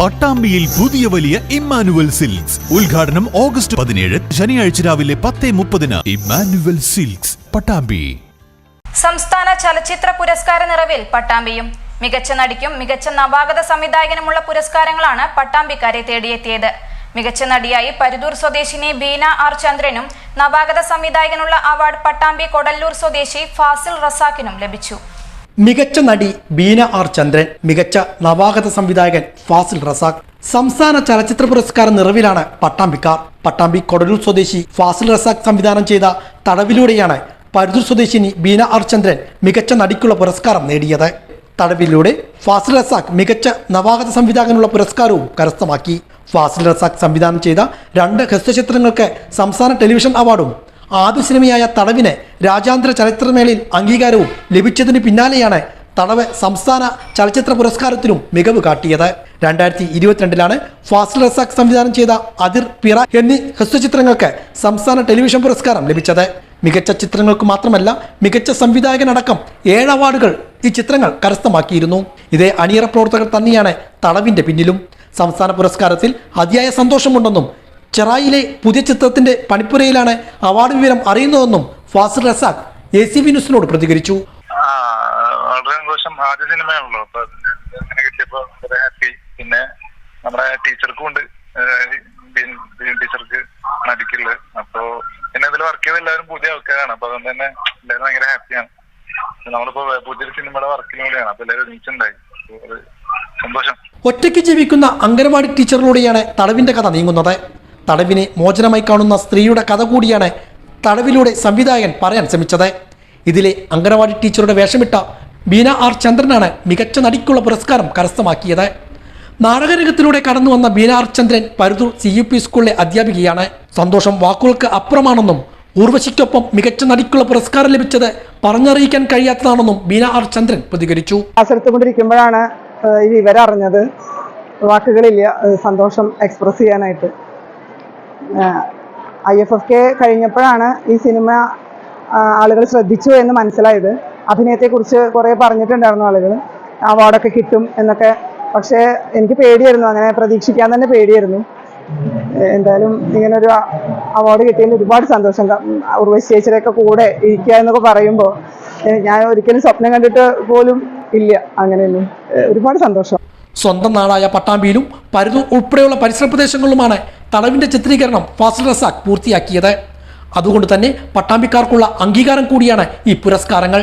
പട്ടാമ്പിയിൽ പുതിയ വലിയ Emmanuel silks. ഉദ്ഘാടനം ഓഗസ്റ്റ് പതിനേഴ് ശനിയാഴ്ച രാവിലെ പത്ത് മുപ്പതിന് ഇമ്മാനുവൽ സിൽക്സ് പട്ടാമ്പി. സംസ്ഥാന ചലച്ചിത്ര പുരസ്കാര നിറവിൽ പട്ടാമ്പിയും. മികച്ച നടിക്കും മികച്ച നവാഗത സംവിധായകനുമുള്ള പുരസ്കാരങ്ങളാണ് പട്ടാമ്പിക്കാരെ തേടിയെത്തിയത്. മികച്ച നടിയായി പരുതൂർ സ്വദേശിനി ബീന ആർ ചന്ദ്രനും നവാഗത സംവിധായകനുള്ള അവാർഡ് പട്ടാമ്പി കൊടല്ലൂർ സ്വദേശി ഫാസിൽ റസാക്കിനും ലഭിച്ചു. മികച്ച നടി ബീന ആർ ചന്ദ്രൻ മികച്ച നവാഗത സംവിധായകൻ ഫാസിൽ റസാഖ്. സംസ്ഥാന ചലച്ചിത്ര പുരസ്കാര നിറവിലാണ് പട്ടാമ്പിക്കാർ. പട്ടാമ്പി കൊടലൂർ സ്വദേശി ഫാസിൽ റസാഖ് സംവിധാനം ചെയ്ത തടവിലൂടെയാണ് പരുതൂർ സ്വദേശിനി ബീന ആർ ചന്ദ്രൻ മികച്ച നടിക്കുള്ള പുരസ്കാരം നേടിയത്. തടവിലൂടെ ഫാസിൽ റസാഖ് മികച്ച നവാഗത സംവിധായകനുള്ള പുരസ്കാരവും കരസ്ഥമാക്കി. ഫാസിൽ റസാഖ് സംവിധാനം ചെയ്ത രണ്ട് ഹസ്തചിത്രങ്ങൾക്ക് സംസ്ഥാന ടെലിവിഷൻ അവാർഡും ആദ്യ സിനിമയായ തടവിന് രാജ്യാന്തര ചലച്ചിത്രമേളയിൽ അംഗീകാരവും ലഭിച്ചതിന് പിന്നാലെയാണ് തടവ് സംസ്ഥാന ചലച്ചിത്ര പുരസ്കാരത്തിനും മികവ് കാട്ടിയത്. രണ്ടായിരത്തി ഇരുപത്തിരണ്ടിലാണ് ഫാസിൽ റസാഖ് സംവിധാനം ചെയ്ത അതിർ പിറ എന്നീ ഹ്രസ്വചിത്രങ്ങൾക്ക് സംസ്ഥാന ടെലിവിഷൻ പുരസ്കാരം ലഭിച്ചത്. മികച്ച ചിത്രങ്ങൾക്ക് മാത്രമല്ല മികച്ച സംവിധായകനടക്കം ഏഴ് അവാർഡുകൾ ഈ ചിത്രങ്ങൾ കരസ്ഥമാക്കിയിരുന്നു. ഇതേ അണിയറ പ്രവർത്തകർ തന്നെയാണ് തടവിന്റെ പിന്നിലും. സംസ്ഥാന പുരസ്കാരത്തിൽ അതിയായ സന്തോഷമുണ്ടെന്നും ചെറായിലെ പുതിയ ചിത്രത്തിന്റെ പണിപ്പുരയിലാണ് അവാർഡ് വിവരം അറിയുന്നതെന്നും Fazil Razak A C B ന്യൂസിനോട് പ്രതികരിച്ചു. വളരെ സന്തോഷം. ആദ്യ സിനിമയാണല്ലോ. അപ്പൊ അങ്ങനെ കിട്ടിയപ്പോ ഹാപ്പി പിന്നെ നമ്മുടെ ടീച്ചർക്കും ഉണ്ട്. ടീച്ചർക്ക് നടിക്കുള്ളത് അപ്പോ പിന്നെ ഇതിൽ വർക്ക് ചെയ്ത എല്ലാവരും പുതിയ ആൾക്കാരാണ്. അപ്പൊ അതുകൊണ്ട് തന്നെ എല്ലാവരും ഭയങ്കര ഹാപ്പിയാണ് നമ്മളിപ്പോ പുതിയൊരു സിനിമയുടെ വർക്കിലും കൂടിയാണ്. അപ്പൊ എല്ലാവരും ഒന്നിച്ചുണ്ടായി സന്തോഷം. ഒറ്റയ്ക്ക് ജീവിക്കുന്ന അംഗനവാടി ടീച്ചറിലൂടെയാണ് തടവിന്റെ കഥ നീങ്ങുന്നത്. തടവിനെ മോചനമായി കാണുന്ന സ്ത്രീയുടെ കഥ കൂടിയാണ് തടവിലൂടെ സംവിധായകൻ പറയാൻ ശ്രമിച്ചത്. ഇതിലെ അംഗനവാടി ടീച്ചറുടെ വേഷമിട്ട ബീന ആർ ചന്ദ്രനാണ് മികച്ച നടിക്കുള്ള പുരസ്കാരം കരസ്ഥമാക്കിയത്. നാടകരംഗത്തിലൂടെ കടന്നു വന്ന Beena R Chandran Paruthoor C U P സ്കൂളിലെ അധ്യാപികയാണ്. സന്തോഷം വാക്കുകൾക്ക് അപ്പുറമാണെന്നും ഊർവശിക്കൊപ്പം മികച്ച നടിക്കുള്ള പുരസ്കാരം ലഭിച്ചത് പറഞ്ഞറിയിക്കാൻ കഴിയാത്തതാണെന്നും ബീന ആർ ചന്ദ്രൻ പ്രതികരിച്ചു. ഏഹ്, ഈ വിവരം അറിഞ്ഞത്. വാക്കുകളില്ല സന്തോഷം എക്സ്പ്രസ് ചെയ്യാനായിട്ട്. ഐ എഫ് എഫ് കെ കഴിഞ്ഞപ്പോഴാണ് ഈ സിനിമ ആളുകൾ ശ്രദ്ധിച്ചു എന്ന് മനസ്സിലായത്. അഭിനയത്തെക്കുറിച്ച് കുറേ പറഞ്ഞിട്ടുണ്ടായിരുന്നു ആളുകൾ. അവാർഡൊക്കെ കിട്ടും എന്നൊക്കെ. പക്ഷേ എനിക്ക് പേടിയായിരുന്നു. അങ്ങനെ പ്രതീക്ഷിക്കാൻ തന്നെ പേടിയായിരുന്നു. എന്തായാലും ഇങ്ങനൊരു അവാർഡ് കിട്ടിയതിൽ ഒരുപാട് സന്തോഷം. ഉർവശി ചേച്ചിയുടെയൊക്കെ കൂടെ ഇരിക്കുക എന്നൊക്കെ പറയുമ്പോൾ ഞാൻ ഒരിക്കലും സ്വപ്നം കണ്ടിട്ട് പോലും ഇല്ല. അങ്ങനെയൊന്നും. ഒരുപാട് സന്തോഷം. സ്വന്തം നാടായ പട്ടാമ്പിയിലും പരുതൂർ ഉൾപ്പെടെയുള്ള പരിസര പ്രദേശങ്ങളിലുമാണ് തടവിന്റെ ചിത്രീകരണം ഫാസിൽ റസാഖ് പൂർത്തിയാക്കിയത്. അതുകൊണ്ട് തന്നെ പട്ടാമ്പിക്കാർക്കുള്ള അംഗീകാരം കൂടിയാണ് ഈ പുരസ്കാരങ്ങൾ.